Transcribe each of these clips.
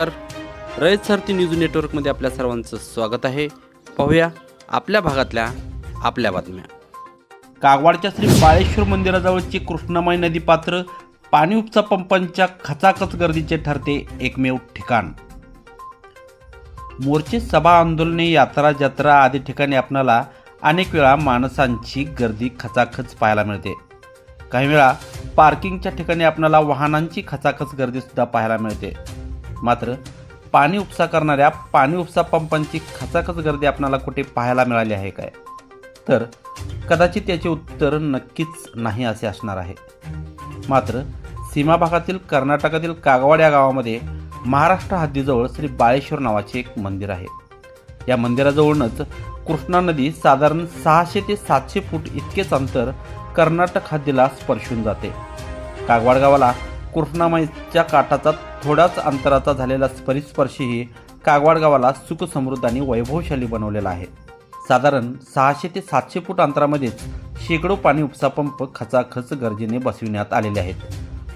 तर रयत सारथी न्यूज नेटवर्कमध्ये आपल्या सर्वांचं स्वागत आहे. पाहूया आपल्या भागातल्या आपल्या बातम्या. कागवाडच्या श्री बाळेश्वर मंदिराजवळची कृष्णामाई नदी पात्र पाणी उपचा पंपांच्या खचाखच गर्दीचे ठरते एकमेव ठिकाण. मोर्चे सभा आंदोलने यात्रा जत्रा आदी ठिकाणी आपणाला अनेक वेळा माणसांची गर्दी खचाखच पाहायला मिळते. काही वेळा पार्किंगच्या ठिकाणी आपणाला वाहनांची खचाखच गर्दीसुद्धा पाहायला मिळते. मात्र पाणी उपसा करणाऱ्या पाणी उपसा पंपांची खचाखच गर्दी आपणाला कुठे पाहायला मिळाली आहे काय? तर कदाचित याचे उत्तर नक्कीच नाही असे असणार आहे. मात्र सीमा भागातील कर्नाटकातील कागवाड या गावामध्ये महाराष्ट्र हद्दीजवळ श्री बाळेश्वर नावाचे एक मंदिर आहे. या मंदिराजवळूनच कृष्णा नदी साधारण सहाशे ते सातशे फूट इतकेच अंतर कर्नाटक हद्दीला स्पर्शून जाते. कागवाड गावाला कृष्णामाईच्या काठाचा थोड्याच अंतराचा झालेला परिस्पर्शीही कागवाड गावाला सुखसमृद्ध आणि वैभवशाली बनवलेला आहे. साधारण सहाशे ते सातशे फूट अंतरामध्येच शेकडो पाणी उपसा पंप खचाखच गरजेने बसविण्यात आलेले आहेत.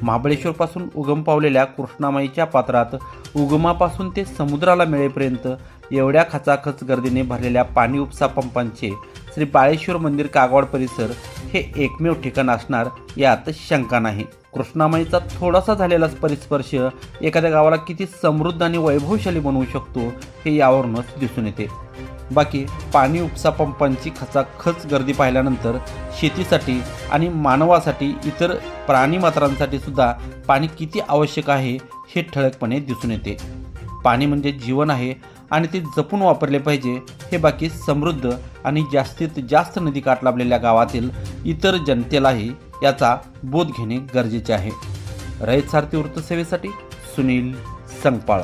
महाबळेश्वरपासून उगम पावलेल्या कृष्णामाईच्या पात्रात उगमापासून ते समुद्राला मिळेपर्यंत एवढ्या खचाखच गर्दीने भरलेल्या पाणी उपसा पंपांचे श्री बाळेश्वर मंदिर कागवाड परिसर हे एकमेव ठिकाण असणार यात शंका नाही. कृष्णामाईचा थोडासा झालेला परिस्पर्श एखाद्या गावाला किती समृद्ध आणि वैभवशाली बनवू शकतो हे यावरूनच दिसून येते. बाकी पाणी उपसा पंपांची खचाखच गर्दी पाहिल्यानंतर शेतीसाठी आणि मानवासाठी इतर प्राणीमात्रांसाठी सुद्धा पाणी किती आवश्यक आहे हे ठळकपणे दिसून येते. पाणी म्हणजे जीवन आहे आणि ते जपून वापरले पाहिजे हे बाकी समृद्ध आणि जास्तीत जास्त नदीकाठ लाभलेल्या गावातील इतर जनतेलाही याचा बोध घेणे गरजेचे आहे. रयत सारथी वृत्तसेवेसाठी सुनील संगपाळ.